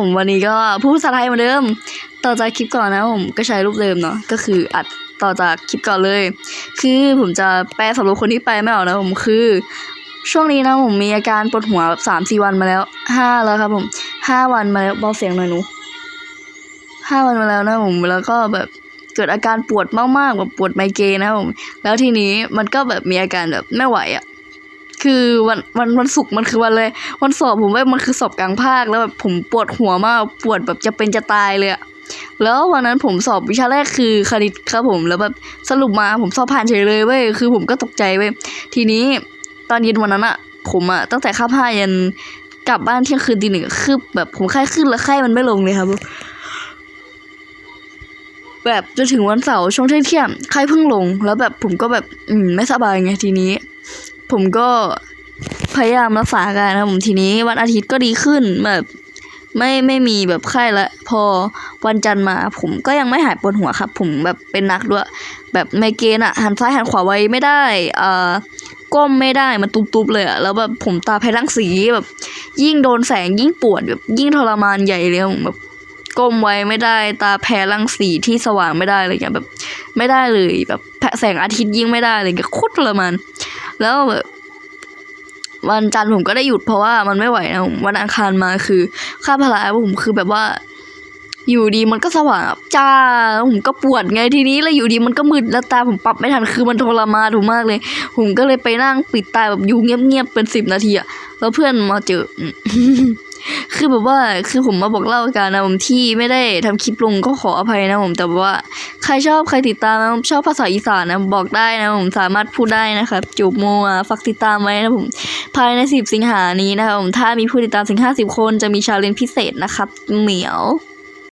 ผมวันนี้ก็พูดภาษาไทยเหมือนเดิม ต่อจากคลิปก่อนนะผมก็ใช้รูปเดิมเนาะก็คืออัดต่อจากคลิปก่อนเลย คือผมจะแปลสำหรับคนที่ไปไม่ออกนะผมคือ ช่วงนี้นะผมมีอาการปวดหัวแบบสามสี่วันมาแล้วห้าแล้วครับผมห้าวันมาแล้วเบาเสียงหน่อยหนูห้าวันมาแล้วนะผมแล้วก็แบบเกิดอาการปวดมากๆแบบปวดไมเกรนนะผมแล้วทีนี้มันก็แบบมีอาการแบบไม่ไหวอะ่ะ คือวันวันวันศุกร์มันคือวันเลย วันสอบผมว่ามันคือสอบกลางภาคแล้วแบบผมปวดหัวมากปวดแบบจะเป็นจะตายเลยอะแล้ววันนั้นผมสอบวิชาแรกคือคณิตครับผมแล้วแบบสรุปมาผมสอบผ่านเฉยเลยเว้ยคือผมก็ตกใจเว้ยทีนี้ตอนเย็นวันนั้นอะผมอะตั้งแต่คาบห้ายันกลับบ้านเที่ยงคืนตีหนึ่งคือแบบผมไข้ขึ้นแล้วไข้มันไม่ลงเลยครับ แบบจนถึงวันเสาร์ช่วงเที่ยงเที่ยงไข้เพิ่งลง แล้วแบบผมก็แบบ อืมไม่สบายไงทีนี้ ผมก็พยายามรักษาการนะผมทีนี้วันอาทิตย์ก็ดีขึ้นแบบไม่ไม่มีแบบไข้ละพอวันจันทร์มา ผมก็ยังไม่หายปวดหัวครับ ผมแบบเป็นนักด้วยแบบไมเกรนอะหันซ้ายหันขวาไว้ไม่ได้อ่อก้มไม่ได้มันตุบๆเลยอะแล้วแบบผมตาแพ้รังสีแบบ ยิ่งโดนแสงยิ่งปวดแบบยิ่งทรมานใหญ่เลยผมแบบก้มไว้ไม่ได้ ตาแพ้รังสีที่สว่างไม่ได้อะไรเงี้ยแบบ ไม่ได้เลยแบบแพ้แสงอาทิตย์ยิ่งไม่ได้เลยก็โคตรทรมาน แล้วแบบวันจันทร์ผมก็ได้หยุดเพราะว่ามันไม่ไหวนะผมวันอังคารมาคือ ค่าพละผมคือแบบว่า อยู่ดีมันก็สว่างจ้าแล้วผมก็ปวดไงทีนี้แล้วอยู่ดีมันก็มืดแล้วตาผมปรับไม่ทันคือมันทรมานผมมากเลย ผมก็เลยไปนั่งปิดตาแบบอยู่เงียบๆเป็นสิบนาทีอะแล้วเพื่อนมาเจอ คือแบบว่าคือผมมาบอกเล่าอาการนะผมที่ไม่ได้ทำคลิปลงก็ขออภัยนะผมแต่ว่าใครชอบใครติดตามนะชอบภาษาอีสานนะบอกได้นะผมสามารถพูดได้นะครับจูบโมอะฝากติดตามไว้นะผมภายในสิบสิงหานี้นะครับผมถ้ามีผู้ติดตามถึงห้าสิบคนจะมีชาเลนจ์พิเศษนะครับเหมียว